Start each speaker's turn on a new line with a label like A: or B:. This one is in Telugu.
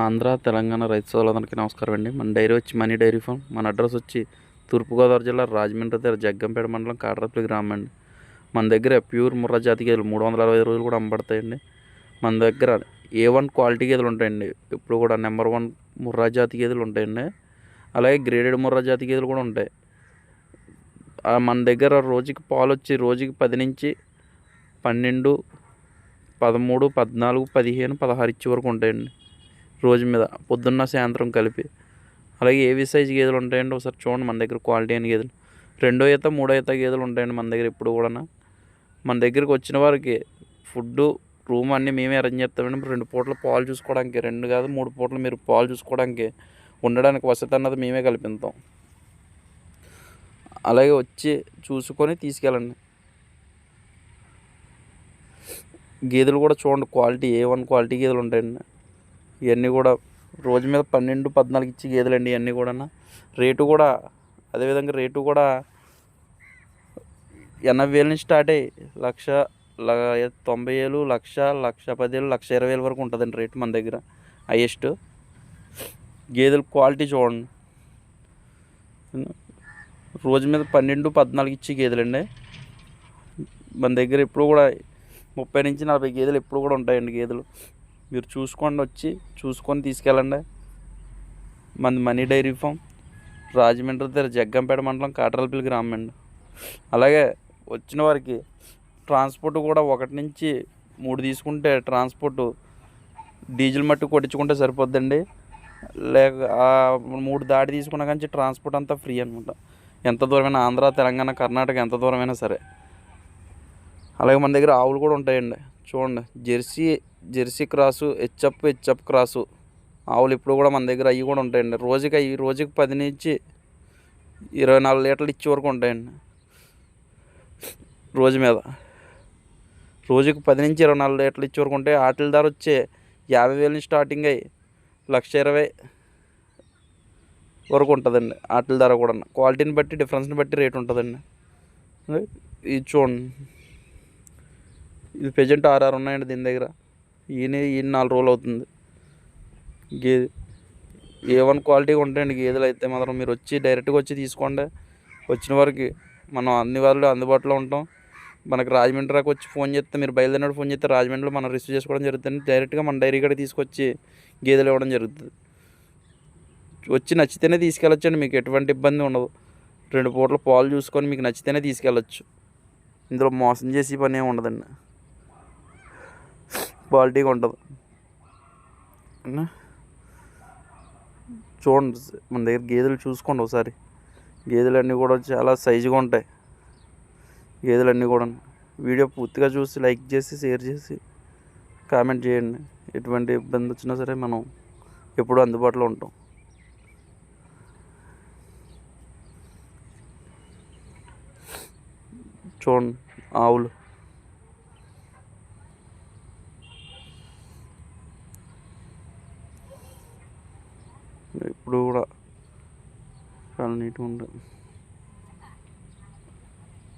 A: ఆంధ్ర తెలంగాణ రైతు సోదరులందరికీ నమస్కారం అండి. మన డైరీ వచ్చి మనీ డైరీ ఫామ్. మన అడ్రస్ వచ్చి తూర్పుగోదావరి జిల్లా రాజమండ్రి దగ్గర జగ్గంపేట మండలం కాడరపల్లి గ్రామం అండి. మన దగ్గర ప్యూర్ ముర్రా జాతి గేదెలు మూడు వందల అరవై రోజులు కూడా అమ్మబడతాయండి. మన దగ్గర ఏ వన్ క్వాలిటీ గేదెలు ఉంటాయండి. ఇప్పుడు కూడా నెంబర్ వన్ ముర్రా జాతి గేదెలు ఉంటాయండి. అలాగే గ్రేడెడ్ ముర్రా జాతి గేదెలు కూడా ఉంటాయి. మన దగ్గర రోజుకి పాలు వచ్చి రోజుకి పది నుంచి పన్నెండు పదమూడు పద్నాలుగు పదిహేను పదహారు ఇచ్చే వరకు ఉంటాయండి. రోజు మీద పొద్దున్న సాయంత్రం కలిపి. అలాగే ఏవి సైజ్ గేదెలు ఉంటాయండి ఒకసారి చూడండి మన దగ్గర క్వాలిటీ అయిన గేదెలు. రెండో ఈత మూడో ఈత గేదెలు ఉంటాయండి మన దగ్గర ఇప్పుడు కూడా మన దగ్గరికి వచ్చిన వారికి ఫుడ్ రూమ్ అన్నీ మేమే అరేంజ్ చేస్తామండి. రెండు పూటలు పాలు చూసుకోవడానికి రెండు కాదు మూడు పూటలు మీరు పాలు చూసుకోవడానికి ఉండడానికి వసతి అన్నది మేమే కల్పిస్తాం. అలాగే వచ్చి చూసుకొని తీసుకెళ్ళండి. గేదెలు కూడా చూడండి క్వాలిటీ ఏ వన్ క్వాలిటీ గేదెలు ఉంటాయండి. ఇవన్నీ కూడా రోజు మీద పన్నెండు పద్నాలుగు ఇచ్చి గేదెలండి ఇవన్నీ కూడా రేటు కూడా అదేవిధంగా రేటు కూడా ఎనభై వేల నుంచి స్టార్ట్ అయ్యి లక్ష తొంభై వేలు లక్ష లక్ష పదివేలు లక్ష ఇరవై వేల వరకు ఉంటుందండి రేటు మన దగ్గర హయ్యెస్ట్ గేదెల క్వాలిటీ చూడండి. రోజు మీద పన్నెండు పద్నాలుగు ఇచ్చి గేదెలండి. మన దగ్గర ఎప్పుడు కూడా ముప్పై నుంచి నలభై గేదెలు ఎప్పుడు కూడా ఉంటాయండి గేదెలు. మీరు చూసుకోండి వచ్చి చూసుకొని తీసుకెళ్ళండి. మంది మనీ డైరీ ఫామ్ రాజమండ్రి దగ్గర జగ్గంపేట మండలం కాటరలపల్లి గ్రామం అండి. అలాగే వచ్చిన వారికి ట్రాన్స్పోర్ట్ కూడా ఒకటి నుంచి మూడు తీసుకుంటే ట్రాన్స్పోర్ట్ డీజిల్ మట్టి కొట్టించుకుంటే సరిపోద్దండి. లేక మూడు దాడి తీసుకున్న కానీ ట్రాన్స్పోర్ట్ అంతా ఫ్రీ అనమాట ఎంత దూరమైనా ఆంధ్ర తెలంగాణ కర్ణాటక ఎంత దూరమైనా సరే. అలాగే మన దగ్గర ఆవులు కూడా ఉంటాయండి. చూడండి jersey jersey cross HF HF cross. ఆవులు ఇప్పుడు కూడా మన దగ్గర అవి కూడా ఉంటాయండి. రోజుకి అవి రోజుకి పది నుంచి ఇరవై నాలుగు లీటర్లు ఇచ్చే వరకు ఉంటాయండి. రోజు మీద. రోజుకి పది నుంచి ఇరవై నాలుగు లీటర్లు ఇచ్చే వరకు ఉంటాయి. ఆటల ధర వచ్చే యాభై వేల నుంచి స్టార్టింగ్ అయ్యి లక్ష ఇరవై వరకు ఉంటుందండి ఆటల ధర కూడా. క్వాలిటీని బట్టి డిఫరెన్స్ని బట్టి రేట్ ఉంటుందండి. ఇది చూడండి. ఇది ప్రజెంట్ ఆర్ఆర్ ఉన్నాయండి దీని దగ్గర. ఈయన ఈయన నాలుగు రోజులు అవుతుంది. గేదె ఏ వన్ క్వాలిటీగా ఉంటాయండి గేదెలు అయితే మాత్రం మీరు వచ్చి డైరెక్ట్గా వచ్చి తీసుకోండి. వచ్చిన వారికి మనం అన్ని వాళ్ళు అందుబాటులో ఉంటాం. మనకి రాజమండ్రి రాక వచ్చి ఫోన్ చేస్తే మీరు బయలుదేరినప్పుడు ఫోన్ చేస్తే రాజమండ్రిలో మనం రిసీవ్ చేసుకోవడం జరుగుతుంది. డైరెక్ట్గా మన డైరీ కాడ తీసుకొచ్చి గేదెలు ఇవ్వడం జరుగుతుంది. వచ్చి నచ్చితేనే తీసుకెళ్ళొచ్చండి. మీకు ఎటువంటి ఇబ్బంది ఉండదు. రెండు పూటలు పాలు చూసుకొని మీకు నచ్చితేనే తీసుకెళ్ళొచ్చు. ఇందులో మోసం చేసే పని ఏమి ఉండదండి. క్వాలిటీగా ఉంటుంది? చూడండి మన దగ్గర గేదెలు చూసుకోండి ఒకసారి. గేదెలన్నీ కూడా చాలా సైజుగా ఉంటాయి. గేదెలన్నీ కూడా వీడియో పూర్తిగా చూసి లైక్ చేసి షేర్ చేసి కామెంట్ చేయండి. ఎటువంటి ఇబ్బంది వచ్చినా సరే మనం ఎప్పుడూ అందుబాటులో ఉంటాం. చూడండి ఆవులు. ఇప్పుడు కూడా చాలా నీట్గా ఉంటుంది